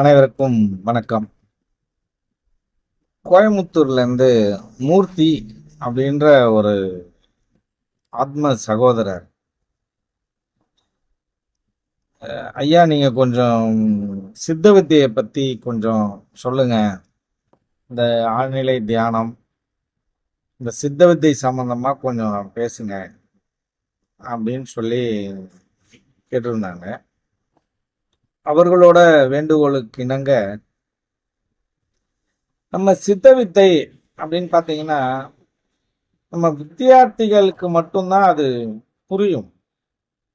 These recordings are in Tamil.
அனைவருக்கும் வணக்கம். கோயமுத்தூர்லேருந்து மூர்த்தி அப்படின்ற ஒரு ஆத்ம சகோதரர். ஐயா நீங்கள் கொஞ்சம் சித்த வித்தியை பற்றி கொஞ்சம் சொல்லுங்க. இந்த ஆழ்நிலை தியானம் இந்த சித்த வித்தை சம்மந்தமாக கொஞ்சம் பேசுங்க அப்படின்னு சொல்லி கேட்டிருந்தாங்க. அவர்களோட வேண்டுகோளுக்கு இணங்க நம்ம சித்த வித்தை அப்படின்னு பார்த்தீங்கன்னா நம்ம வித்தியார்த்திகளுக்கு மட்டும்தான் அது புரியும்.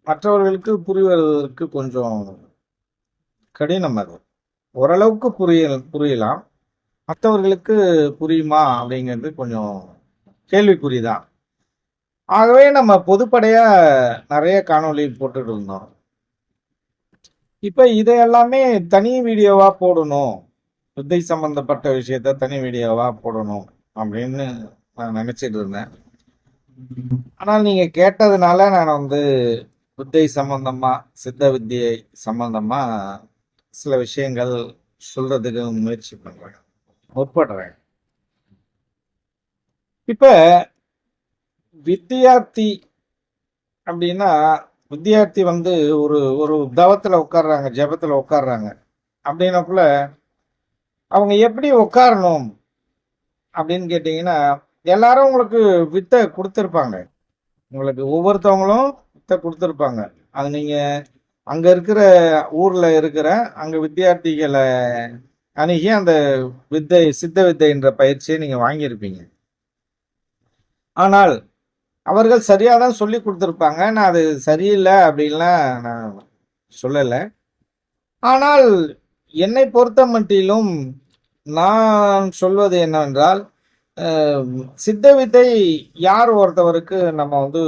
மற்றவர்களுக்கு புரிவதற்கு கொஞ்சம் கடினம் அது. ஓரளவுக்கு புரிய புரியலாம். மற்றவர்களுக்கு புரியுமா அப்படிங்கிறது கொஞ்சம் கேள்விக்குறிதான். ஆகவே நம்ம பொதுப்படையாக நிறைய காணொளி போட்டுட்டு இருந்தோம். இப்ப இதை எல்லாமே தனி வீடியோவா போடணும். வித்தை சம்பந்தப்பட்ட விஷயத்த தனி வீடியோவா போடணும் அப்படின்னு நான் நினைச்சிட்டு இருந்தேன். ஆனால் நீங்க கேட்டதுனால நான் வந்து வித்தை சம்பந்தமா சித்த வித்தியை சம்பந்தமா சில விஷயங்கள் சொல்றதுக்கு முயற்சி பண்றேன். முற்படுறேன். இப்ப வித்தியார்த்தி அப்படின்னா வித்தியார்த்தி வந்து ஒரு ஒரு தவத்தில் உட்கார்றாங்க ஜபத்தில் உட்காடுறாங்க அப்படின்னக்குள்ள அவங்க எப்படி உட்காரணும் அப்படின்னு கேட்டிங்கன்னா எல்லாரும் உங்களுக்கு வித்தை கொடுத்துருப்பாங்க. உங்களுக்கு ஒவ்வொருத்தவங்களும் வித்தை கொடுத்துருப்பாங்க. அது நீங்கள் அங்கே இருக்கிற ஊரில் இருக்கிற அங்கே வித்தியார்த்திகளை அணுகி அந்த வித்தை சித்த வித்தைன்ற பயிற்சியை நீங்கள் வாங்கியிருப்பீங்க. ஆனால் அவர்கள் சரியாக தான் சொல்லி கொடுத்துருப்பாங்க. நான் அது சரியில்லை அப்படின்லாம் நான் சொல்லலை. ஆனால் என்னை பொறுத்த மட்டிலும் நான் சொல்வது என்னவென்றால் சித்த வித்தை யார் ஒருத்தவருக்கு நம்ம வந்து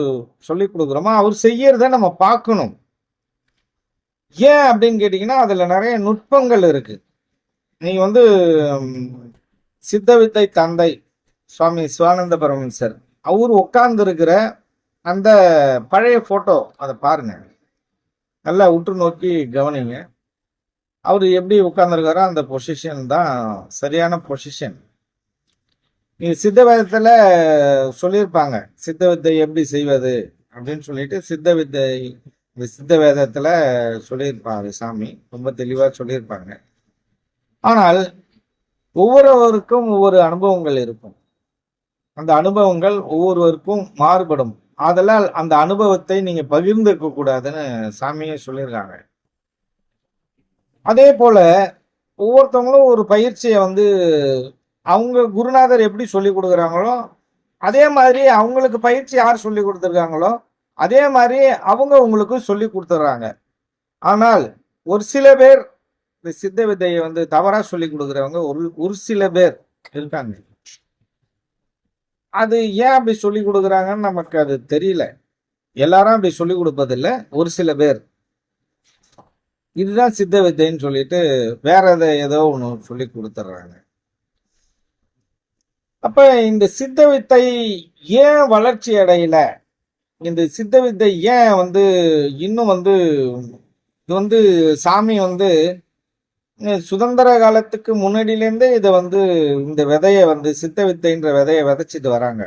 சொல்லி கொடுக்குறோமோ அவர் செய்யறத நம்ம பார்க்கணும். ஏன் அப்படின்னு கேட்டிங்கன்னா அதில் நிறைய நுட்பங்கள் இருக்கு. நீ வந்து சித்த வித்தை தந்தை சுவாமி சிவானந்த சார் அவர் உட்கார்ந்துருக்கிற அந்த பழைய ஃபோட்டோ அதை பாருங்க. நல்லா உற்று நோக்கி கவனிங்க. அவர் எப்படி உட்கார்ந்துருக்காரோ அந்த பொசிஷன் தான் சரியான பொசிஷன் நீங்கள் சித்த வேதத்துல சொல்லியிருப்பாங்க. சித்த வித்தை எப்படி செய்வது அப்படின்னு சொல்லிட்டு சித்த வித்தை இந்த சித்த வேதத்தில் சொல்லியிருப்பாரு சாமி. ரொம்ப தெளிவாக சொல்லியிருப்பாங்க. ஆனால் ஒவ்வொருவருக்கும் ஒவ்வொரு அனுபவங்கள் இருக்கும். அந்த அனுபவங்கள் ஒவ்வொருவருக்கும் மாறுபடும். ஆதலால் அந்த அனுபவத்தை நீங்க பகிர்ந்துக்க கூடாதுன்னு சாமியே சொல்லியிருக்காங்க. அதே போல ஒவ்வொருத்தவங்களும் ஒரு பயிற்சியை வந்து அவங்க குருநாதர் எப்படி சொல்லி கொடுக்குறாங்களோ அதே மாதிரி அவங்களுக்கு பயிற்சி யார் சொல்லி கொடுத்துருக்காங்களோ அதே மாதிரி அவங்க உங்களுக்கு சொல்லி கொடுத்துட்றாங்க. ஆனால் ஒரு சில பேர் இந்த சித்த வித்தையை வந்து தவறாக சொல்லி கொடுக்குறவங்க ஒரு ஒரு சில பேர் இருக்காங்க. அது ஏன் அப்படி சொல்லி கொடுக்குறாங்கன்னு நமக்கு அது தெரியல. எல்லாரும் அப்படி சொல்லி கொடுப்பதில்ல. ஒரு சில பேர். இதுதான் சித்த வித்தைன்னு சொல்லிட்டு வேற எதை ஏதோ ஒன்று சொல்லி கொடுத்துட்றாங்க அப்ப இந்த சித்த வித்தை ஏன் வளர்ச்சி அடையல? இந்த சித்த வித்தை ஏன் வந்து இன்னும் வந்து இது வந்து சாமி வந்து சுதந்திர காலத்துக்கு முன்னாடியிலேருந்தே இதை வந்து இந்த விதையை வந்து சித்த வித்தைன்ற விதையை விதைச்சிட்டு வராங்க.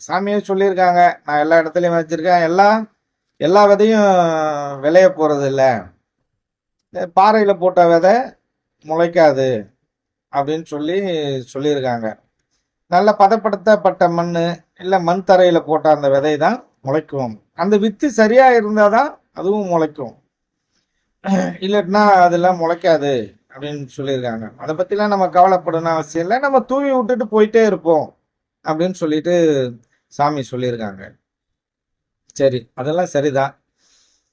சாமியே சொல்லியிருக்காங்க நான் எல்லா இடத்துலையும் வச்சிருக்கேன் எல்லா எல்லா விதையும் விளைய போகிறது இல்லை பாறையில் போட்ட விதை முளைக்காது அப்படின்னு சொல்லி சொல்லியிருக்காங்க. நல்ல பதப்படுத்தப்பட்ட மண் இல்லை மண் தரையில் போட்ட அந்த விதை தான் முளைக்கும். அந்த வித்து சரியாக இருந்தால் தான் அதுவும் முளைக்கும். இல்லைன்னா அதெல்லாம் முளைக்காது. அப்படின்னு சொல்லியிருக்காங்க. அதை பற்றிலாம் நம்ம கவலைப்படணும் அவசியம் இல்லை. நம்ம தூவி விட்டுட்டு போயிட்டே இருப்போம் அப்படின்னு சொல்லிட்டு சாமி சொல்லியிருக்காங்க. சரி அதெல்லாம் சரிதான்.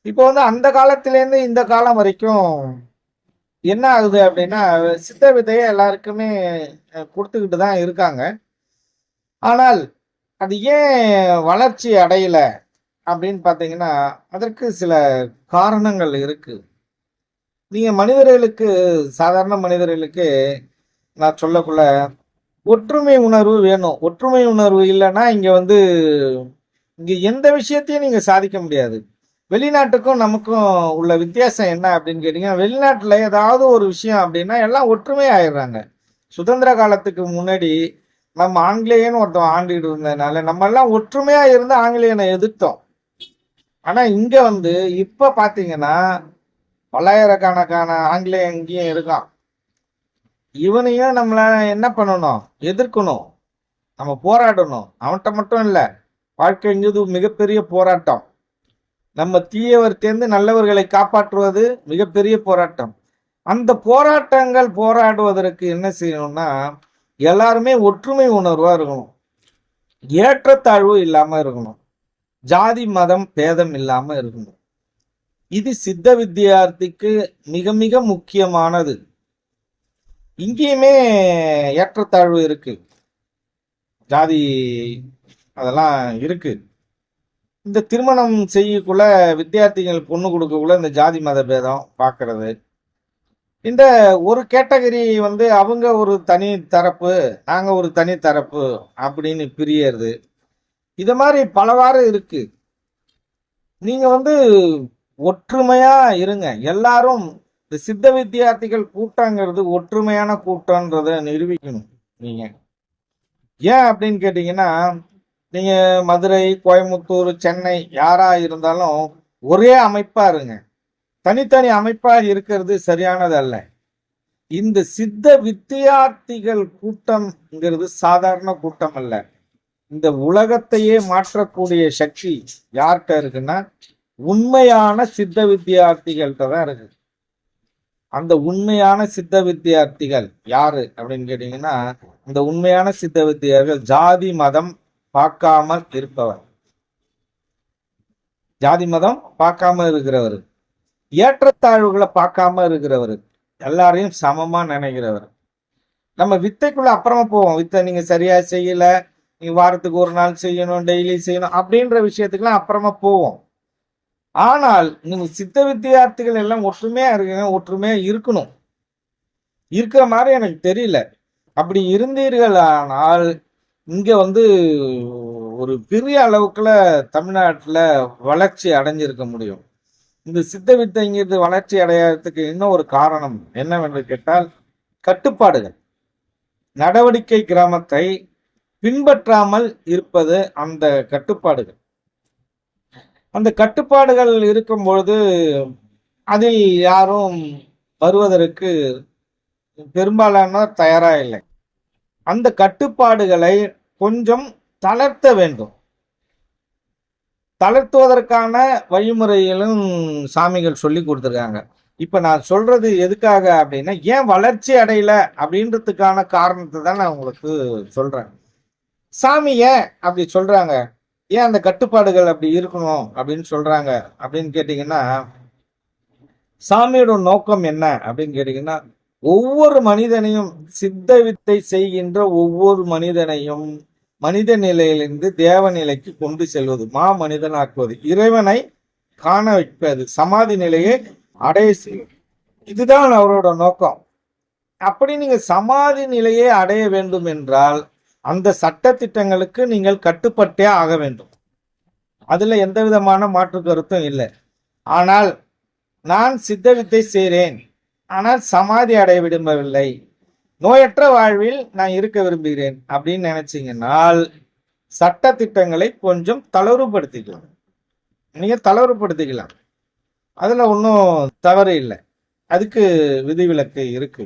இப்போ வந்து அந்த காலத்திலேருந்து இந்த காலம் வரைக்கும் என்ன ஆகுது அப்படின்னா சித்த விதையை எல்லாருக்குமே கொடுத்துக்கிட்டு தான் இருக்காங்க. ஆனால் அது ஏன் வளர்ச்சி அடையலை அப்படின்னு பார்த்தீங்கன்னா அதற்கு சில காரணங்கள் இருக்குது நீங்கள் மனிதர்களுக்கு சாதாரண மனிதர்களுக்கு நான் சொல்லக்குள்ள ஒற்றுமை உணர்வு வேணும். ஒற்றுமை உணர்வு இல்லைன்னா இங்கே வந்து இங்கே எந்த விஷயத்தையும் நீங்கள் சாதிக்க முடியாது. வெளிநாட்டுக்கும் நமக்கும் உள்ள வித்தியாசம் என்ன அப்படின்னு கேட்டிங்கன்னா வெளிநாட்டில் ஏதாவது ஒரு விஷயம் அப்படின்னா எல்லாம் ஒற்றுமை ஆயிடுறாங்க. சுதந்திர காலத்துக்கு முன்னாடி நம்ம ஆங்கிலேயன்னு ஒருத்தன் ஆண்டுகிட்டு இருந்ததுனால நம்ம எல்லாம் ஒற்றுமையாக இருந்து ஆங்கிலேயனை எதிர்த்தோம். ஆனால் இங்கே வந்து இப்போ பார்த்தீங்கன்னா பல்லாயிரக்கணக்கான ஆங்கிலேயம் இங்கேயும் இருக்கான். இவனையும் நம்மளை என்ன பண்ணணும்? எதிர்க்கணும். நம்ம போராடணும். அவன்கிட்ட மட்டும் இல்லை வாழ்க்கைங்கிறது மிகப்பெரிய போராட்டம். நம்ம தீயவர் தேர்ந்து நல்லவர்களை காப்பாற்றுவது மிகப்பெரிய போராட்டம். அந்த போராட்டங்கள் போராடுவதற்கு என்ன செய்யணும்னா எல்லாருமே ஒற்றுமை உணர்வாக இருக்கணும். ஏற்றத்தாழ்வு இல்லாமல் இருக்கணும். ஜாதி மதம் பேதம் இல்லாமல் இருக்கணும். இது சித்த வித்தியார்த்திக்கு மிக மிக முக்கியமானது. இங்கேயுமே ஏற்றத்தாழ்வு இருக்கு. ஜாதி அதெல்லாம் இருக்கு. இந்த திருமணம் செய்யக்குள்ள வித்தியார்த்திகள் பொண்ணு கொடுக்கக்குள்ள இந்த ஜாதி மத பேதம் பார்க்கறது இந்த ஒரு கேட்டகரி வந்து அவங்க ஒரு தனி தரப்பு நாங்கள் ஒரு தனி தரப்பு அப்படின்னு பிரியறது. இது மாதிரி பலவாறு இருக்கு. நீங்கள் வந்து ஒற்றுமையா இருங்க. எல்லாரும் இந்த சித்த வித்தியார்த்திகள் கூட்டங்கிறது ஒற்றுமையான கூட்டம்ன்றத நிரூபிக்கணும் நீங்க. ஏன் அப்படின்னு கேட்டீங்கன்னா நீங்க மதுரை கோயம்புத்தூர் சென்னை யாரா இருந்தாலும் ஒரே அமைப்பா இருங்க. தனித்தனி அமைப்பா இருக்கிறது சரியானது அல்ல. இந்த சித்த வித்தியார்த்திகள் கூட்டம்ங்கிறது சாதாரண கூட்டம் அல்ல. இந்த உலகத்தையே மாற்றக்கூடிய சக்தி யார்கிட்ட இருக்குன்னா உண்மையான சித்த வித்தியார்த்திகள்கிட்ட தான் இருக்கு அந்த உண்மையான சித்த வித்தியார்த்திகள் யாரு அப்படின்னு கேட்டீங்கன்னா இந்த உண்மையான சித்த வித்தியார்கள் ஜாதி மதம் பார்க்காமல் இருப்பவர். ஜாதி மதம் பார்க்காம இருக்கிறவர். ஏற்றத்தாழ்வுகளை பார்க்காம இருக்கிறவர். எல்லாரையும் சமமா நினைக்கிறவர். நம்ம வித்தைக்குள்ள அப்புறமா போவோம். வித்தை நீங்க சரியா செய்யல நீங்க வாரத்துக்கு ஒரு நாள் செய்யணும் டெய்லி செய்யணும் அப்படின்ற விஷயத்துக்குலாம் அப்புறமா போவோம். ஆனால் நீங்க சித்த வித்தியார்த்திகள் எல்லாம் ஒற்றுமையா இருக்குங்க ஒற்றுமையா இருக்கணும். இருக்கிற மாதிரி எனக்கு தெரியல. அப்படி இருந்தீர்கள் ஆனால் இங்க வந்து ஒரு பெரிய அளவுக்குள்ள தமிழ்நாட்டுல வளர்ச்சி அடைஞ்சிருக்க முடியும். இந்த சித்த வித்தைங்கிறது வளர்ச்சி அடையாததுக்கு இன்னும் ஒரு காரணம் என்னவென்று கேட்டால் கட்டுப்பாடுகள். நடவடிக்கை கிராமத்தை பின்பற்றாமல் இருப்பது அந்த கட்டுப்பாடுகள். அந்த கட்டுப்பாடுகள் இருக்கும் பொழுது அதில் யாரும் வருவதற்கு பெரும்பாலானோர் தயாராக இல்லை அந்த கட்டுப்பாடுகளை கொஞ்சம் தளர்த்த வேண்டும். தளர்த்துவதற்கான வழிமுறைகளும் சாமிகள் சொல்லி கொடுத்துருக்காங்க. இப்போ நான் சொல்றது எதுக்காக அப்படின்னா ஏன் வளர்ச்சி அடையல அப்படின்றதுக்கான காரணத்தை தான் நான் உங்களுக்கு சொல்றேன். சாமி ஏன் அப்படி சொல்றாங்க? ஏன் அந்த கட்டுப்பாடுகள் அப்படி இருக்கணும் அப்படின்னு சொல்றாங்க அப்படின்னு கேட்டீங்கன்னா சாமியோட நோக்கம் என்ன அப்படின்னு கேட்டீங்கன்னா ஒவ்வொரு மனிதனையும் சித்த வித்தை செய்கின்ற ஒவ்வொரு மனிதனையும் மனித நிலையிலிருந்து தேவ நிலைக்கு கொண்டு செல்வது மா மனிதனாக்குவது இறைவனை காண வைப்பது சமாதி நிலையை அடைய செய்வது. இதுதான் அவரோட நோக்கம். அப்படி நீங்க சமாதி நிலையை அடைய வேண்டும் என்றால் அந்த சட்ட திட்டங்களுக்கு நீங்கள் கட்டுப்பட்டே ஆக வேண்டும். அதில் எந்த விதமான மாற்று கருத்தும் இல்லை. ஆனால் நான் சித்த வித்தை செய்கிறேன் ஆனால் சமாதி அடைய விரும்பவில்லை. நோயற்ற வாழ்வில் நான் இருக்க விரும்புகிறேன் அப்படின்னு நினைச்சிங்கன்னால் சட்ட திட்டங்களை கொஞ்சம் தளர்வுபடுத்திக்கலாம். நீங்கள் தளர்வுபடுத்திக்கலாம். அதில் ஒன்றும் தவறு இல்லை. அதுக்கு விதிவிலக்கு இருக்கு.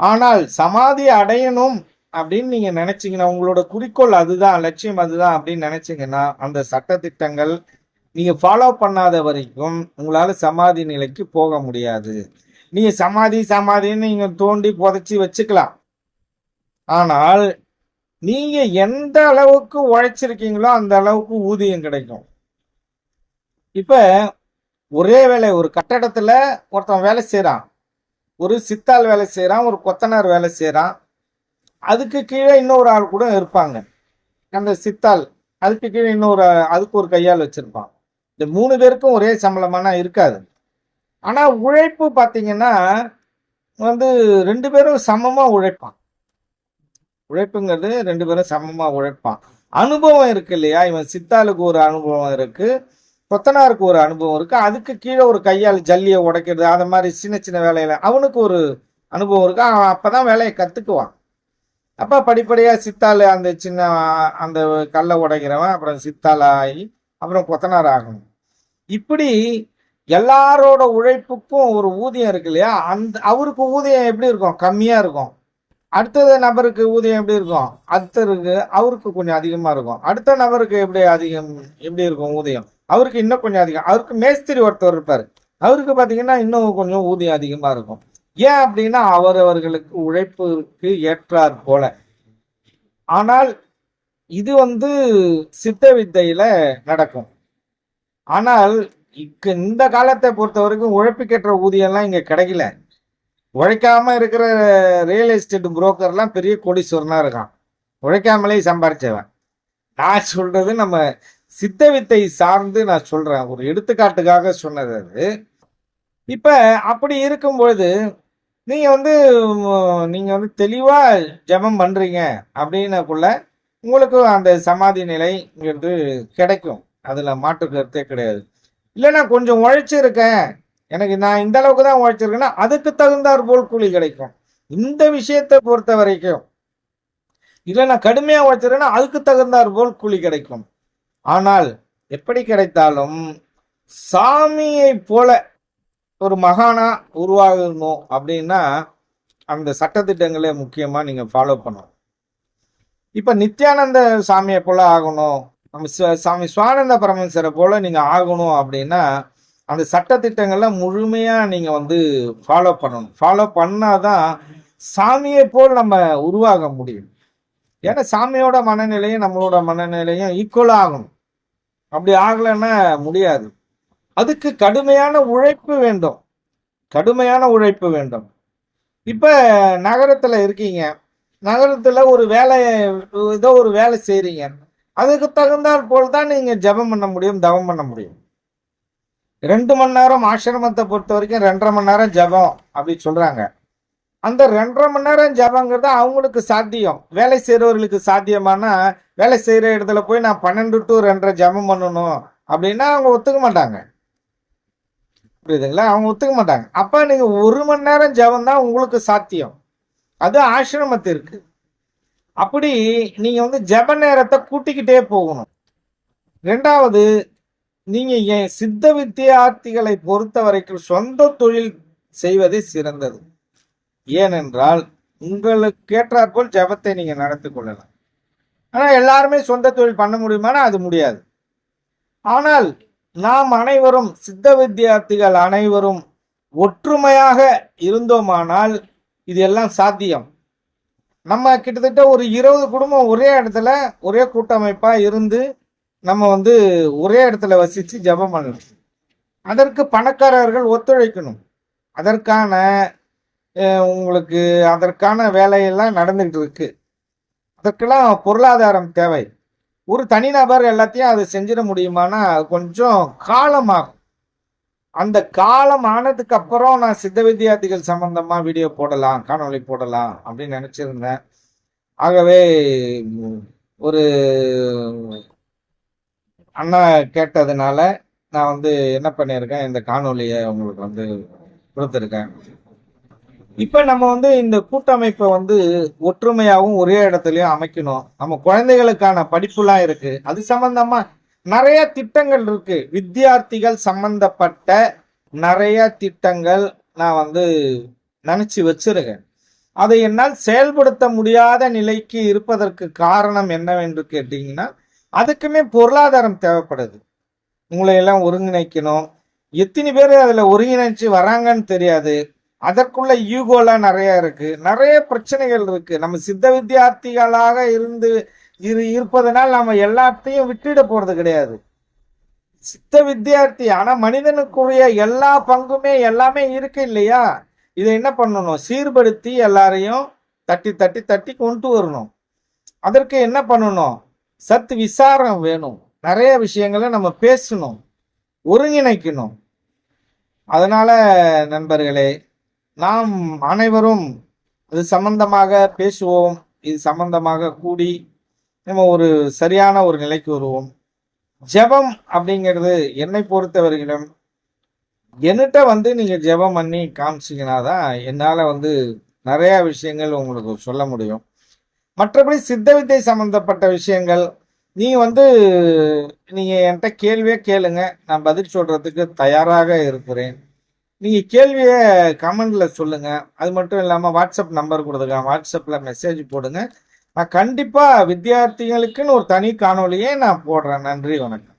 ஆனால் சமாதி அடையணும் அப்படின்னு நீங்க நினைச்சீங்கன்னா உங்களோட குறிக்கோள் அதுதான் லட்சியம் அதுதான் அப்படின்னு நினைச்சீங்கன்னா அந்த சட்ட திட்டங்கள் நீங்க ஃபாலோ பண்ணாத வரைக்கும் உங்களால சமாதி நிலைக்கு போக முடியாது. நீங்க சமாதி சமாதின்னு நீங்க தோண்டி புதைச்சி வச்சுக்கலாம். ஆனால் நீங்க எந்த அளவுக்கு உழைச்சிருக்கீங்களோ அந்த அளவுக்கு ஊதியம் கிடைக்கும். இப்ப ஒரே வேலை ஒரு கட்டடத்துல ஒருத்தன் வேலை செய்யறான் ஒரு சித்தாள் வேலை செய்யறான் ஒரு கொத்தனார் வேலை செய்யறான் அதுக்கு கீழே இன்னொரு ஆள் கூட இருப்பாங்க. அந்த சித்தாள் அதுக்கு கீழே இன்னொரு அதுக்கு ஒரு கையால் வச்சிருப்பான். இந்த மூணு பேருக்கும் ஒரே சம்பளமானா இருக்காது. ஆனால் உழைப்பு பார்த்தீங்கன்னா வந்து ரெண்டு பேரும் சமமா உழைப்பான். உழைப்புங்கிறது ரெண்டு பேரும் சமமா உழைப்பான். அனுபவம் இருக்கு இல்லையா? இவன் சித்தாளுக்கு ஒரு அனுபவம் இருக்கு கொத்தனாருக்கு ஒரு அனுபவம் இருக்கு. அதுக்கு கீழே ஒரு கையால் ஜல்லியை உடைக்கிறது அந்த மாதிரி சின்ன சின்ன வேலையில அவனுக்கு ஒரு அனுபவம் இருக்கு. அவன் அப்பதான் வேலையை கத்துக்குவான். அப்போ படிப்படியாக சித்தாள் அந்த சின்ன அந்த கல்லை உடைக்கிறவன் அப்புறம் சித்தாள் ஆகி அப்புறம் கொத்தனார் ஆகணும். இப்படி எல்லாரோட உழைப்புக்கும் ஒரு ஊதியம் இருக்கு இல்லையா? அந்த அவருக்கு ஊதியம் எப்படி இருக்கும்? கம்மியாக இருக்கும். அடுத்தது நபருக்கு ஊதியம் எப்படி இருக்கும்? அடுத்தருக்கு அவருக்கு கொஞ்சம் அதிகமாக இருக்கும். அடுத்த நபருக்கு எப்படி அதிகம் எப்படி இருக்கும் ஊதியம்? அவருக்கு இன்னும் கொஞ்சம் அதிகம். அவருக்கு மேஸ்திரி ஒருத்தர் இருப்பார். அவருக்கு பார்த்தீங்கன்னா இன்னும் கொஞ்சம் ஊதியம் அதிகமாக இருக்கும். ஏன் அப்படின்னா அவரவர்களுக்கு உழைப்புக்கு ஏற்றார் போல. ஆனால் இது வந்து சித்த வித்தையில நடக்கும். ஆனால் இக்கு இந்த காலத்தை பொறுத்த வரைக்கும் உழைப்புக்கேற்ற ஊதியம்லாம் இங்க கிடைக்கல. உழைக்காம இருக்கிற ரியல் எஸ்டேட் புரோக்கர்லாம் பெரிய கோடீஸ்வரனா இருக்கான். உழைக்காமலே சம்பாரிச்சவன். நான் சொல்றது நம்ம சித்த வித்தை சார்ந்து நான் சொல்றேன். ஒரு எடுத்துக்காட்டுக்காக சொன்னது அது. இப்ப அப்படி இருக்கும் பொழுது நீங்கள் வந்து நீங்கள் வந்து தெளிவாக ஜபம் பண்ணுறீங்க அப்படின்னக்குள்ள உங்களுக்கு அந்த சமாதி நிலைங்கிறது கிடைக்கும். அதில் மாற்று கருத்தே கிடையாது. இல்லை நான் கொஞ்சம் உழைச்சிருக்கேன் எனக்கு நான் இந்த அளவுக்கு தான் உழைச்சிருக்கேன்னா அதுக்கு தகுந்தாற் போல் கூலி கிடைக்கும். இந்த விஷயத்தை பொறுத்த வரைக்கும் இல்லை நான் கடுமையாக உழைச்சிருக்கேன்னா அதுக்கு தகுந்தாற் போல் கூலி கிடைக்கும். ஆனால் எப்படி கிடைத்தாலும் சாமியை போல ஒரு மகானா உருவாகணும் அப்படின்னா அந்த சட்டத்திட்டங்களை முக்கியமா நீங்க ஃபாலோ பண்ணணும். இப்ப நித்யானந்த சாமியை போல ஆகணும். நம்ம சாமி சுவானந்த பரமேஸ்வரை போல நீங்க ஆகணும் அப்படின்னா அந்த சட்டத்திட்டங்களை முழுமையா நீங்க வந்து ஃபாலோ பண்ணணும். ஃபாலோ பண்ணாதான் சாமியை போல் நம்ம உருவாக முடியும். ஏன்னா சாமியோட மனநிலையும் நம்மளோட மனநிலையும் ஈக்குவலாக ஆகணும். அப்படி ஆகலைன்னா முடியாது. அதுக்கு கடுமையான உழைப்பு வேண்டும். கடுமையான உழைப்பு வேண்டும். இப்போ நகரத்தில் இருக்கீங்க. நகரத்தில் ஒரு வேலை ஏதோ ஒரு வேலை செய்கிறீங்க அதுக்கு தகுந்தாற் போல் தான் நீங்கள் ஜெபம் பண்ண முடியும் தவம் பண்ண முடியும். ரெண்டு மணி நேரம் ஆசிரமத்தை பொறுத்த வரைக்கும் ரெண்டரை மணி நேரம் ஜெபம் அப்படி சொல்கிறாங்க அந்த ரெண்டரை மணி நேரம் ஜபங்கிறது அவங்களுக்கு சாத்தியம். வேலை செய்கிறவர்களுக்கு சாத்தியமானா வேலை செய்கிற இடத்துல போய் நான் பன்னெண்டு டு ரெண்டரை ஜெபம் பண்ணணும் அப்படின்னா அவங்க ஒத்துக்க மாட்டாங்க. புரியுதுங்களா? அவங்க ஒத்துக்க மாட்டாங்க. அப்போ நீங்கள் ஒரு மணி நேரம் ஜெபம் தான் உங்களுக்கு சாத்தியம். அது ஆசிரமத்திற்கு. அப்படி நீங்கள் வந்து ஜெப நேரத்தை கூட்டிக்கிட்டே போகணும். ரெண்டாவது நீங்கள் என் சித்த வித்தியார்த்திகளை பொறுத்த வரைக்கும் சொந்த தொழில் செய்வதே சிறந்தது. ஏனென்றால் உங்களுக்கு ஏற்றாற்போல் ஜெபத்தை நீங்கள் நடத்தி கொள்ளலாம். ஆனால் எல்லாருமே சொந்த தொழில் பண்ண முடியுமானா? அது முடியாது. ஆனால் நாம் அனைவரும் சித்த வித்தியார்த்திகள் அனைவரும் ஒற்றுமையாக இருந்தோமானால் இது எல்லாம் சாத்தியம். நம்ம கிட்டத்தட்ட ஒரு இருபது குடும்பம் ஒரே இடத்துல ஒரே கூட்டமைப்பாக இருந்து நம்ம வந்து ஒரே இடத்துல வசித்து ஜெபம் பண்ணணும். அதற்கு பணக்காரர்கள் ஒத்துழைக்கணும். அதற்கான உங்களுக்கு அதற்கான வேலையெல்லாம் நடந்துகிட்டு இருக்கு. அதற்கெல்லாம் பொருளாதாரம் தேவை. ஒரு தனிநபர் எல்லாத்தையும் அது செஞ்சிட முடியுமானா அது கொஞ்சம் காலமாகும். அந்த காலம் ஆனதுக்கு அப்புறம் நான் சித்த வித்தியார்த்திகள் சம்பந்தமா வீடியோ போடலாம் காணொலி போடலாம் அப்படின்னு நினைச்சிருந்தேன். ஆகவே ஒரு அண்ணா கேட்டதுனால நான் வந்து என்ன பண்ணியிருக்கேன் இந்த காணொலியை உங்களுக்கு வந்து கொடுத்துருக்கேன். இப்ப நம்ம வந்து இந்த கூட்டமைப்பை வந்து ஒற்றுமையாகவும் ஒரே இடத்துலயும் அமைக்கணும். நம்ம குழந்தைகளுக்கான படிப்புலாம் இருக்கு. அது சம்பந்தமா நிறைய திட்டங்கள் இருக்கு. வித்தியார்த்திகள் சம்பந்தப்பட்ட நிறைய திட்டங்கள் நான் வந்து நினைச்சு வச்சிருக்கேன். அதை என்னால் செயல்படுத்த முடியாத நிலைக்கு இருப்பதற்கு காரணம் என்னவென்று கேட்டீங்கன்னா அதுக்குமே பொருளாதாரம் தேவைப்படுது. உங்களை எல்லாம் ஒருங்கிணைக்கணும். எத்தனை பேர் அதில் ஒருங்கிணைச்சு வராங்கன்னு தெரியாது. அதற்குள்ள ஈகோலாம் நிறைய இருக்கு. நிறைய பிரச்சனைகள் இருக்கு. நம்ம சித்த வித்தியார்த்திகளாக இருந்து இரு இருப்பதனால் நம்ம எல்லாத்தையும் விட்டுட போறது கிடையாது. சித்த வித்தியார்த்தி ஆனா மனிதனுக்குரிய எல்லா பங்குமே எல்லாமே இருக்கு இல்லையா? இதை என்ன பண்ணணும்? சீர்படுத்தி எல்லாரையும் தட்டி தட்டி தட்டி கொண்டு வரணும். அதற்கு என்ன பண்ணணும்? சத்து விசாரம் வேணும். நிறைய விஷயங்களை நம்ம பேசணும். ஒருங்கிணைக்கணும். அதனால நண்பர்களே நாம் அனைவரும் இது சம்பந்தமாக பேசுவோம் இது சம்பந்தமாக கூடி நம்ம ஒரு சரியான ஒரு நிலைக்கு வருவோம். ஜெபம் அப்படிங்கிறது என்னை பொறுத்தவரையிலும் என்கிட்ட வந்து நீங்கள் ஜெபம் பண்ணி காமிச்சிங்கன்னா தான் என்னால் வந்து நிறையா விஷயங்கள் உங்களுக்கு சொல்ல முடியும். மற்றபடி சித்த வித்தை சம்பந்தப்பட்ட விஷயங்கள் நீங்கள் வந்து நீங்கள் என்கிட்ட கேள்வியே கேளுங்க நான் பதில் சொல்கிறதுக்கு தயாராக இருக்கிறேன். நீங்கள் கேள்வியை கமெண்டில் சொல்லுங்கள் அது மட்டும் இல்லாமல் வாட்ஸ்அப் நம்பர் கொடுத்துருக்கேன் வாட்ஸ்அப்பில் மெசேஜ் போடுங்க. நான் கண்டிப்பாக வித்தியார்த்திகளுக்குன்னு ஒரு தனி காணொலியே நான் போடுறேன். நன்றி வணக்கம்.